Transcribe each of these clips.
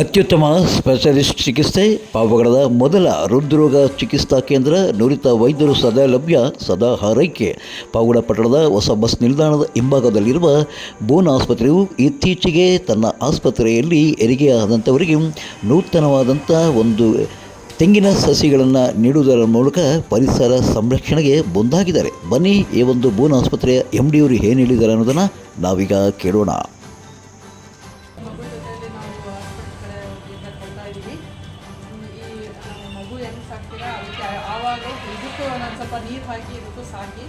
ಅತ್ಯುತ್ತಮ ಸ್ಪೆಷಲಿಸ್ಟ್ ಚಿಕಿತ್ಸೆ, ಪಾವಗಡದ ಮೊದಲ ಹೃದ್ರೋಗ ಚಿಕಿತ್ಸಾ ಕೇಂದ್ರ, ನುರಿತ ವೈದ್ಯರು ಸದಾ ಲಭ್ಯ, ಸದಾ ಹಾರೈಕೆ. ಪಾವಗಡ ಪಟ್ಟಣದ ಹೊಸ ಬಸ್ ನಿಲ್ದಾಣದ ಹಿಂಭಾಗದಲ್ಲಿರುವ ಬೋನ್ ಆಸ್ಪತ್ರೆಯು ಇತ್ತೀಚೆಗೆ ತನ್ನ ಆಸ್ಪತ್ರೆಯಲ್ಲಿ ಹೆರಿಗೆಯಾದಂಥವರಿಗೆ ನೂತನವಾದಂಥ ಒಂದು ತೆಂಗಿನ ಸಸಿಗಳನ್ನು ನೀಡುವುದರ ಮೂಲಕ ಪರಿಸರ ಸಂರಕ್ಷಣೆಗೆ ಮುಂದಾಗಿದ್ದಾರೆ. ಬನ್ನಿ, ಈ ಒಂದು ಬೋನ್ ಆಸ್ಪತ್ರೆಯ ಎಂ ಡಿಯವರು ಏನು ಹೇಳಿದ್ದಾರೆ ಅನ್ನೋದನ್ನು ನಾವೀಗ ಕೇಳೋಣ. ಸಾಕ್ತೀರಾ ಅದಕ್ಕೆ ಆವಾಗ ಇದಕ್ಕೂ ಒಂದೊಂದು ಸ್ವಲ್ಪ ನೀರು ಹಾಕಿ ಇದಕ್ಕೂ ಸಾಕಿ,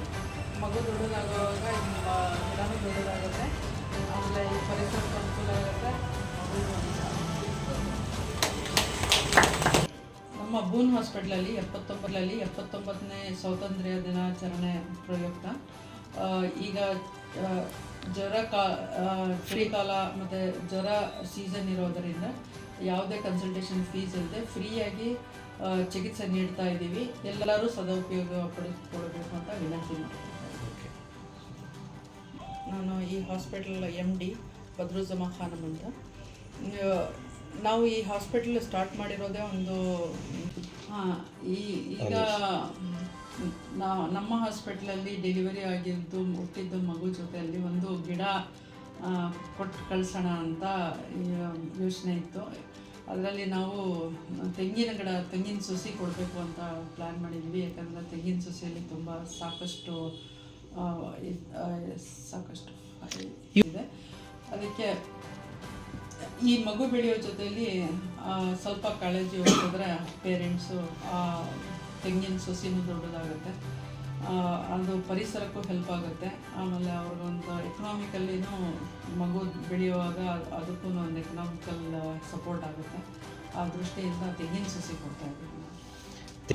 ಮಗು ದೊಡ್ಡದಾಗುವಾಗ ಗಿಡನೂ ದೊಡ್ಡದಾಗುತ್ತೆ. ಆಮೇಲೆ ಈ ಪರಿಸರಕ್ಕೆ ಅನುಕೂಲ ಆಗುತ್ತೆ ನಮ್ಮ ಬೂನ್ ಹಾಸ್ಪಿಟ್ಲಲ್ಲಿ ಎಪ್ಪತ್ತೊಂಬತ್ತರಲ್ಲಿ ಎಪ್ಪತ್ತೊಂಬತ್ತನೇ ಸ್ವಾತಂತ್ರ್ಯ ದಿನಾಚರಣೆ ಪ್ರಯುಕ್ತ. ಈಗ ಜ್ವರ ಕಾ ಫ್ರೀ ಚಳಿಗಾಲ ಮತ್ತು ಜ್ವರ ಸೀಸನ್ ಇರೋದರಿಂದ ಯಾವುದೇ ಕನ್ಸಲ್ಟೇಷನ್ ಫೀಸ್ ಇಲ್ಲದೆ ಫ್ರೀಯಾಗಿ ಚಿಕಿತ್ಸೆ ನೀಡ್ತಾ ಇದ್ದೀವಿ. ಎಲ್ಲರೂ ಸದುಪಯೋಗ ಪಡಿಸ್ಕೊಳ್ಬೇಕು ಅಂತ ವಿನಂತಿ ಮಾಡ್ತೀನಿ ನಾನು ಈ hospital M D Badruzama Khanam ಅಂತ. ನಾವು ಈ ಹಾಸ್ಪಿಟಲ್ ಸ್ಟಾರ್ಟ್ ಮಾಡಿರೋದೇ ಒಂದು ಈ ಈಗ ನಾ ನಮ್ಮ ಹಾಸ್ಪಿಟ್ಲಲ್ಲಿ ಡೆಲಿವರಿ ಆಗಿದ್ದು ಹುಟ್ಟಿದ್ದು ಮಗು ಜೊತೆಯಲ್ಲಿ ಒಂದು ಗಿಡ ಕೊಟ್ಟು ಕಳಿಸೋಣ ಅಂತ ಯೋಚನೆ ಇತ್ತು. ಅದರಲ್ಲಿ ನಾವು ತೆಂಗಿನ ಗಿಡ ತೆಂಗಿನ ಸಸಿ ಕೊಡಬೇಕು ಅಂತ ಪ್ಲ್ಯಾನ್ ಮಾಡಿದ್ವಿ. ಯಾಕಂದರೆ ತೆಂಗಿನ ಸಸಿಯಲ್ಲಿ ತುಂಬ ಸಾಕಷ್ಟು ಸಾಕಷ್ಟು ಇದೆ. ಅದಕ್ಕೆ ಈ ಮಗು ಬೆಳೆಯೋ ಜೊತೆಯಲ್ಲಿ ಸ್ವಲ್ಪ ಕಾಳಜಿ ಹೋಗಿದ್ರೆ ಪೇರೆಂಟ್ಸು ತೆಂಗಿನ ಸೊಸಿನೂ ದೊಡ್ಡದಾಗುತ್ತೆ. ಅದು ಪರಿಸರಕ್ಕೂ ಹೆಲ್ಪ್ ಆಗುತ್ತೆ. ಆಮೇಲೆ ಅವ್ರಿಗೊಂದು ಎಕನಾಮಿಕಲ್ಲಿನೂ ಮಗು ಬೆಳೆಯುವಾಗ ಅದಕ್ಕೂ ಒಂದು ಎಕನಾಮಿಕಲ್ ಸಪೋರ್ಟ್ ಆಗುತ್ತೆ. ಆ ದೃಷ್ಟಿಯಿಂದ ತೆಂಗಿನ ಸೊಸಿ ಕೊಡ್ತಾ ಇದ್ದೀವಿ.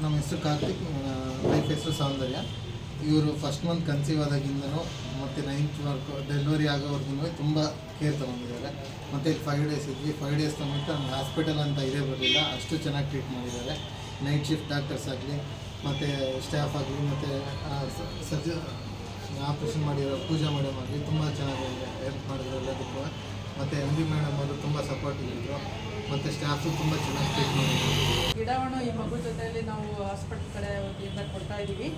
ನಮ್ಮ ಹೆಸರು ಕಾರ್ತಿಕ್ ವೈಫ್ ಹೆಸರು ಸೌಂದರ್ಯ. ಇವರು ಫಸ್ಟ್ ಮಂತ್ ಕನ್ಸೀವ್ ಆದಾಗಿಂದನೂ ಮತ್ತು ನೈನ್ತ್ ವರ್ಕು ಡೆಲಿವರಿ ಆಗೋವರೆಗೂ ತುಂಬ ಕೇರ್ ತೊಗೊಂಡಿದ್ದಾರೆ. ಮತ್ತು ಫೈವ್ ಡೇಸ್ ಇದ್ವಿ. ಫೈವ್ ಡೇಸ್ ತಗೊಂಡು ನಮ್ಮ ಹಾಸ್ಪಿಟಲ್ ಅಂತ ಇದೇ ಬರಲಿಲ್ಲ. ಅಷ್ಟು ಚೆನ್ನಾಗಿ ಟ್ರೀಟ್ ಮಾಡಿದ್ದಾರೆ. ನೈಟ್ ಶಿಫ್ಟ್ ಡಾಕ್ಟರ್ಸ್ ಆಗಲಿ, ಮತ್ತು ಸ್ಟಾಫ್ ಆಗಲಿ, ಮತ್ತು ಸರ್ಜ ಆಪ್ರೇಷನ್ ಮಾಡಿರೋ ಪೂಜಾ ಮೇಡಮ್ ಆಗಲಿ ತುಂಬ ಚೆನ್ನಾಗಿ ಹೆಲ್ಪ್ ಮಾಡಿದ್ರು ಎಲ್ಲದಕ್ಕೂ. ಮತ್ತು ಎಂ ಡಿ ಮೇಡಮ್ ಅವರು ತುಂಬ ಸಪೋರ್ಟ್ ಇದ್ದರು ಮತ್ತು ಸ್ಟಾಫು ತುಂಬ ಚೆನ್ನಾಗಿ ಟ್ರೀಟ್ ಮಾಡಿದ್ರು. ಗಿಡವನ್ನು ಈ ಮಗು ಜೊತೆಯಲ್ಲಿ ನಾವು ಹಾಸ್ಪಿಟಲ್ ಕಡೆ ಕೊಡ್ತಾ ಇದ್ದೀವಿ.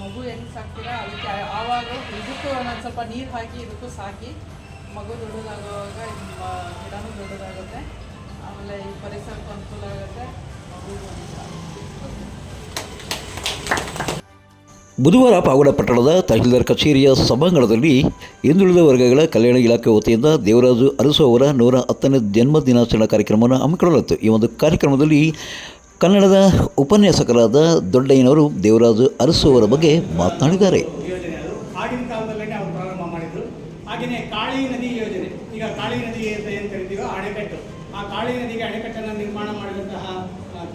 ಮಗು ಹೆಂಗೆ ಸಾಕ್ತೀರಾ? ಅದಕ್ಕೆ ಆವಾಗ ಇದಕ್ಕೂ ಒಂದೊಂದು ಸ್ವಲ್ಪ ನೀರು ಹಾಕಿ, ಇದಕ್ಕೂ ಸಾಕಿ ಮಗು ದೊಡ್ಡದಾಗುವಾಗ ಗಿಡನೂ ದೊಡ್ಡದಾಗುತ್ತೆ. ಆಮೇಲೆ ಈ ಪರಿಸರಕ್ಕೂ ಅನುಕೂಲ ಆಗುತ್ತೆ. ಬುಧವಾರ ಪಾವಗಡ ಪಟ್ಟಣದ ತಹಶೀಲ್ದಾರ್ ಕಚೇರಿಯ ಸಭಾಂಗಣದಲ್ಲಿ ಹಿಂದುಳಿದ ವರ್ಗಗಳ ಕಲ್ಯಾಣ ಇಲಾಖೆ ವತಿಯಿಂದ ದೇವರಾಜು ಅರಸು ಅವರ ನೂರ ಹತ್ತನೇ ಜನ್ಮ ದಿನಾಚರಣೆ ಕಾರ್ಯಕ್ರಮವನ್ನು ಹಮ್ಮಿಕೊಳ್ಳಲಾಯಿತು ಈ ಒಂದು ಕಾರ್ಯಕ್ರಮದಲ್ಲಿ ಕನ್ನಡದ ಉಪನ್ಯಾಸಕರಾದ ದೊಡ್ಡಯ್ಯನವರು ದೇವರಾಜು ಅರಸು ಅವರ ಬಗ್ಗೆ ಮಾತನಾಡಿದ್ದಾರೆ. ಆಗಿನ ಕಾಲದಲ್ಲೇ ಅವರು ಪ್ರಾರಂಭ ಮಾಡಿದರು ಹಾಗೆಯೇ ಕಾಳಿ ನದಿ ಯೋಜನೆ. ಈಗ ಕಾಳಿ ನದಿ ಅಂತ ಏನು ಕರಿತೀವೋ ಅಣೆಕಟ್ಟು. ಆ ಕಾಳಿ ನದಿಗೆ ಅಣೆಕಟ್ಟನ್ನು ನಿರ್ಮಾಣ ಮಾಡಿದಂತಹ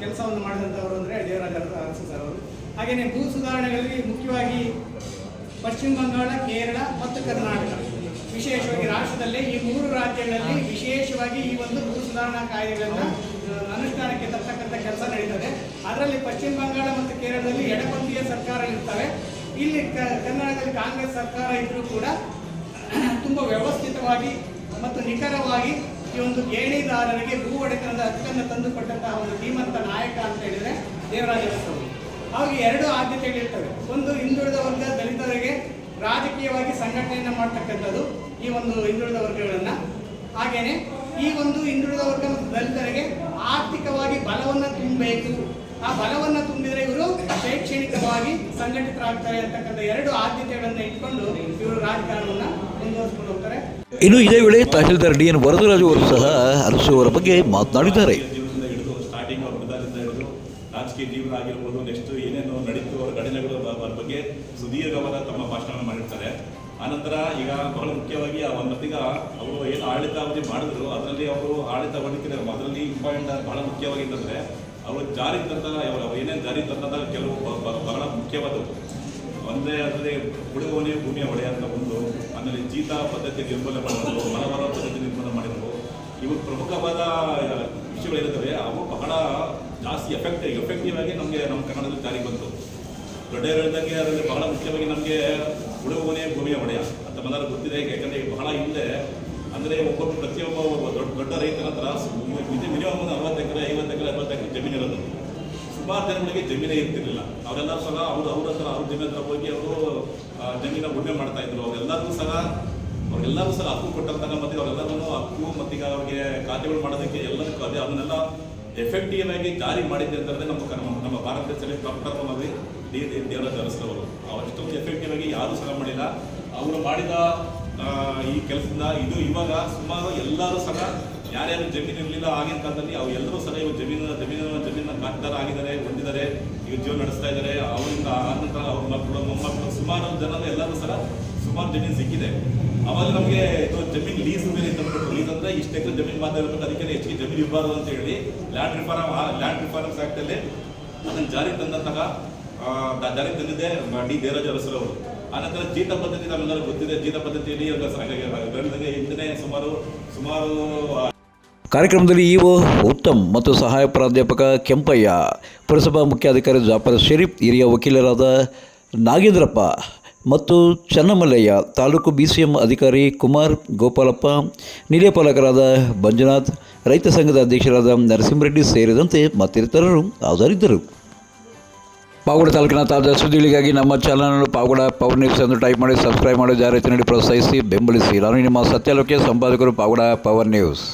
ಕೆಲಸವನ್ನು ಮಾಡಿದಂಥವರು ಅಂದರೆ ದೇವರಾಜ ಅರಸು ಸರ್ ಅವರು. ಹಾಗೆಯೇ ಭೂ ಸುಧಾರಣೆಗಳಲ್ಲಿ ಮುಖ್ಯವಾಗಿ ಪಶ್ಚಿಮ ಬಂಗಾಳ, ಕೇರಳ ಮತ್ತು ಕರ್ನಾಟಕ. ವಿಶೇಷವಾಗಿ ರಾಷ್ಟ್ರದಲ್ಲೇ ಈ ಮೂರು ರಾಜ್ಯಗಳಲ್ಲಿ ವಿಶೇಷವಾಗಿ ಈ ಒಂದು ಭೂ ಸುಧಾರಣಾ ಕಾಯ್ದೆಗಳನ್ನು ಅದರಲ್ಲಿ ಪಶ್ಚಿಮ ಬಂಗಾಳ ಮತ್ತು ಕೇರಳದಲ್ಲಿ ಎಡಪಂಥೀಯ ಸರ್ಕಾರ ಇರ್ತವೆ. ಇಲ್ಲಿ ಕ- ಕರ್ನಾಟಕದಲ್ಲಿ ಕಾಂಗ್ರೆಸ್ ಸರ್ಕಾರ ಇದ್ರೂ ಕೂಡ ತುಂಬ ವ್ಯವಸ್ಥಿತವಾಗಿ ಮತ್ತು ನಿಖರವಾಗಿ ಈ ಒಂದು ಗೇಣಿದಾರರಿಗೆ ಭೂ ಒಡೆತನದ ಹಕ್ಕನ್ನು ತಂದುಕೊಟ್ಟಂತಹ ಒಂದು ಧೀಮಂತ ನಾಯಕ ಅಂತ ಹೇಳಿದರೆ ದೇವರಾಜ ಅರಸು ಅವರು ಅವ್ರಿಗೆ ಎರಡು ಆದ್ಯತೆಗಳಿರ್ತವೆ. ಒಂದು ಹಿಂದುಳಿದ ವರ್ಗ ದಲಿತರಿಗೆ ರಾಜಕೀಯವಾಗಿ ಸಂಘಟನೆಯನ್ನು ಮಾಡ್ತಕ್ಕಂಥದ್ದು ಈ ಒಂದು ಹಿಂದುಳಿದ ವರ್ಗಗಳನ್ನು. ಹಾಗೆಯೇ ಈ ಒಂದು ಹಿಂದುಳಿದ ವರ್ಗ ಮತ್ತು ದಲಿತರಿಗೆ ಆರ್ಥಿಕವಾಗಿ ಬಲವನ್ನು ತುಂಬಬೇಕು. ಆ ಬಲವನ್ನು ತುಂಬಿದರೆ ಇವರು ಶೈಕ್ಷಣಿಕವಾಗಿ ಸಂಘಟಿತರಾಗ್ತಾರೆ ಅಂತಕ್ಕಂಥ ಎರಡು ಆದ್ಯತೆಗಳನ್ನು ಇಟ್ಕೊಂಡು ಇವರು ರಾಜಕಾರಣವನ್ನು ಮುಂದುವರಿಸ್ಕೊಂಡು ಹೋಗ್ತಾರೆ. ಇನ್ನು ಇದೇ ವೇಳೆ ತಹಶೀಲ್ದಾರ್ ಡಿ ಎನ್ ವರದರಾಜು ಅವರು ಸಹ ಅರಸು ಅವರ ಬಗ್ಗೆ ಮಾತನಾಡಿದ್ದಾರೆ. ಜೀವನದಿಂದ ಹಿಡಿದು ಸ್ಟಾರ್ಟಿಂಗ್ ಅವ್ರ ಮೃದಾದಿಂದ ಹಿಡಿದು ರಾಜಕೀಯ ಜೀವನ ಆಗಿರ್ಬೋದು ನೆಕ್ಸ್ಟ್ ಏನೇನು ನಡೀತು ಅವರ ಘಟನೆಗಳು ಅವರ ಬಗ್ಗೆ ಸುದೀರ್ಘವಾದ ತಮ್ಮ ಭಾಷಣವನ್ನು ಮಾಡಿರ್ತಾರೆ. ಆನಂತರ ಈಗ ಬಹಳ ಮುಖ್ಯವಾಗಿ ಆ ಒಂದೀಗ ಅವರು ಏನು ಆಡಳಿತಾವಧಿ ಮಾಡಿದ್ರು ಅದರಲ್ಲಿ ಅವರು ಆಡಳಿತ ಮಾಡಿದ್ರೆ ಅದರಲ್ಲಿ ಇಂಪಾರ್ಟೆಂಟ್ ಬಹಳ ಮುಖ್ಯವಾಗಿ ಅಂತಂದರೆ ಅವರು ಜಾರಿ ತಂದ ಅವರು ಏನೇನು ಜಾರಿ ತಂದಾಗ ಕೆಲವು ಬಹಳ ಮುಖ್ಯವಾದವು ಒಂದೇ ಅದರಲ್ಲಿ ಉಳುವವನೇ ಭೂಮಿಯ ಒಡೆಯ ಅಂತ ಒಂದು, ಆಮೇಲೆ ಜೀತ ಪದ್ಧತಿ ನಿರ್ಮೂಲನೆ ಮಾಡಿದ್ರು ಮಲಬಾರ ಪದ್ಧತಿ ನಿರ್ಮೂಲನೆ ಮಾಡಿದ್ರು. ಇವು ಪ್ರಮುಖವಾದ ವಿಷಯಗಳಿರುತ್ತವೆ ಅವು ಬಹಳ ಜಾಸ್ತಿ ಎಫೆಕ್ಟ್ ಎಫೆಕ್ಟಿವ್ ಆಗಿ ನಮಗೆ ನಮ್ಮ ಕನ್ನಡದಲ್ಲಿ ಜಾರಿಗೆ ಬಂತು. ದೊಡ್ಡವರು ಹೇಳಿದಂಗೆ ಅದರಲ್ಲಿ ಬಹಳ ಮುಖ್ಯವಾಗಿ ನಮಗೆ ಉಳುವವನೇ ಭೂಮಿಯ ಒಡೆಯ ಅಂತ ಮೊದಲು ಗೊತ್ತಿದೆ. ಯಾಕಂದರೆ ಬಹಳ ಹಿಂದೆ, ಅಂದರೆ ಒಬ್ಬ ಪ್ರತಿ ಪ್ರತಿಯೊಬ್ಬ ದೊಡ್ಡ ದೊಡ್ಡ ರೈತರ ಹತ್ರ ಮಿನಿಮಮ್ ಒಂದು ಅರವತ್ತು ಎಕರೆ ಐವತ್ತು ಎಕರೆ ಅರವತ್ತು ಎಕರೆ ಜಮೀನು ಇರೋದು ಸುಮಾರು ಜನಗಳಿಗೆ ಜಮೀನೇ ಇರ್ತಿರ್ಲಿಲ್ಲ. ಅವರೆಲ್ಲ ಸಹ ಅವ್ರ ಅವ್ರ ಹತ್ರ ಅವ್ರ ಜಮೀನ ಹತ್ರ ಹೋಗಿ ಅವರು ಜಮೀನ ಉಳುಮೆ ಮಾಡ್ತಾ ಇದ್ರು. ಅವ್ರೆಲ್ಲರೂ ಸಹ ಅವ್ರಿಗೆಲ್ಲರೂ ಸಹ ಹಕ್ಕು ಕೊಟ್ಟಂತಹ ಮತ್ತೆ ಅವರೆಲ್ಲರೂ ಹಕ್ಕು ಮತ್ತೀಗ ಅವ್ರಿಗೆ ಖಾತೆಗಳು ಮಾಡೋದಕ್ಕೆ ಎಲ್ಲದಕ್ಕೂ ಅದೇ ಅದನ್ನೆಲ್ಲ ಎಫೆಕ್ಟಿವ್ ಆಗಿ ಜಾರಿ ಮಾಡಿದ್ದೆ ಅಂತಂದ್ರೆ ನಮ್ಮ ನಮ್ಮ ಭಾರತ ದೇಶದಲ್ಲಿ ಡಾಕ್ಟರ್ ಮನವಿ ಡಿ ದೇವರಾಜ್ ಅರಸರವರು ಅವಷ್ಟೊಂದು ಎಫೆಕ್ಟಿವ್ ಆಗಿ ಯಾರೂ ಸಹ ಮಾಡಿಲ್ಲ. ಅವರು ಮಾಡಿದ ಈ ಕೆಲಸದಿಂದ ಇದು ಇವಾಗ ಸುಮಾರು ಎಲ್ಲರೂ ಸಹ ಯಾರ್ಯಾರು ಜಮೀನು ಇರಲಿಲ್ಲ ಆಗಿನ ಕಾಲದಲ್ಲಿ ಅವ್ರು ಎಲ್ಲರೂ ಸಹ ಇವಾಗ ಜಮೀನು ಜಮೀನು ಜಮೀನ ಖಾತೆದಾರ ಆಗಿದ್ದಾರೆ ಹೊಂದಿದ್ದಾರೆ. ಈಗ ಜೀವನ ನಡೆಸ್ತಾ ಇದ್ದಾರೆ. ಅವರಿಂದ ಆನಂತರ ನಂತರ ಅವ್ರ ಮಕ್ಕಳು ಮೊಮ್ಮಕ್ಕಳು ಸುಮಾರು ಜನ ಎಲ್ಲರೂ ಸಹ ಸುಮಾರು ಜಮೀನು ಸಿಕ್ಕಿದೆ. ಅವಾಗ ನಮಗೆ ಇದು ಜಮೀನು ಲೀಸ್ ಮೇಲೆ ತಂದ್ಬಿಟ್ಟು ಲೀಸ್ ಅಂದ್ರೆ ಇಷ್ಟು ಎಕರೆ ಜಮೀನು ಮಾತ್ರ ಅದಕ್ಕೆ ಹೆಚ್ಚಿಗೆ ಜಮೀನು ಇರಬಾರ್ದು ಅಂತ ಹೇಳಿ ಲ್ಯಾಂಡ್ ರಿಫಾರ್ಮ್ ಲ್ಯಾಂಡ್ ರಿಫಾರ್ಮ್ಸ್ ಆ್ಯಕ್ಟಲ್ಲಿ ಅದನ್ನು ಜಾರಿ ತಂದಂತಹ ಆ, ದ- ಜಾರಿ ತಂದಿದೆ ಡಿ. ದೇವರಾಜ್ ಅರಸರವರು ಆನಂತರ ಜೀತ ಪದ್ಧತಿ ನಮ್ಮೆಲ್ಲರೂ ಗೊತ್ತಿದೆ. ಜೀತ ಪದ್ಧತಿಯಲ್ಲಿ ಹೇಳಿದಂಗೆ ಹಿಂದೆ ಸುಮಾರು ಸುಮಾರು ಕಾರ್ಯಕ್ರಮದಲ್ಲಿ ಇಒ ಉತ್ತಮ್ ಮತ್ತು ಸಹಾಯ ಪ್ರಾಧ್ಯಾಪಕ ಕೆಂಪಯ್ಯ, ಪುರಸಭಾ ಮುಖ್ಯಾಧಿಕಾರಿ ಜಾಫರ್ ಶರೀಫ್, ಹಿರಿಯ ವಕೀಲರಾದ ನಾಗೇಂದ್ರಪ್ಪ ಮತ್ತು Channamallaiah, taluk B C M ಅಧಿಕಾರಿ ಕುಮಾರ್ ಗೋಪಾಲಪ್ಪ ನಿಲೇಪಾಲಕರಾದ ಮಂಜುನಾಥ್, ರೈತ ಸಂಘದ ಅಧ್ಯಕ್ಷರಾದ ನರಸಿಂಹರೆಡ್ಡಿ ಸೇರಿದಂತೆ ಮತ್ತಿತರರು ಹಾಜರಿದ್ದರು. ಪಾವಗಡ ತಾಲೂಕಿನ ತಾಜಾ ಸುದ್ದಿಗಳಿಗಾಗಿ ನಮ್ಮ ಚಾನಲ್ ಪಾವಗಡ ಪವರ್ ನ್ಯೂಸ್ ಎಂದು ಟೈಪ್ ಮಾಡಿ ಸಬ್ಸ್ಕ್ರೈಬ್ ಮಾಡಿ ಜಾರಿ ನೀಡಿ ಪ್ರೋತ್ಸಾಹಿಸಿ, ಬೆಂಬಲಿಸಿ. ನಾನು ನಿಮ್ಮ ಸತ್ಯಲೋಕೆ ಸಂಪಾದಕರು ಪಾವಗಡ ಪವರ್ ನ್ಯೂಸ್.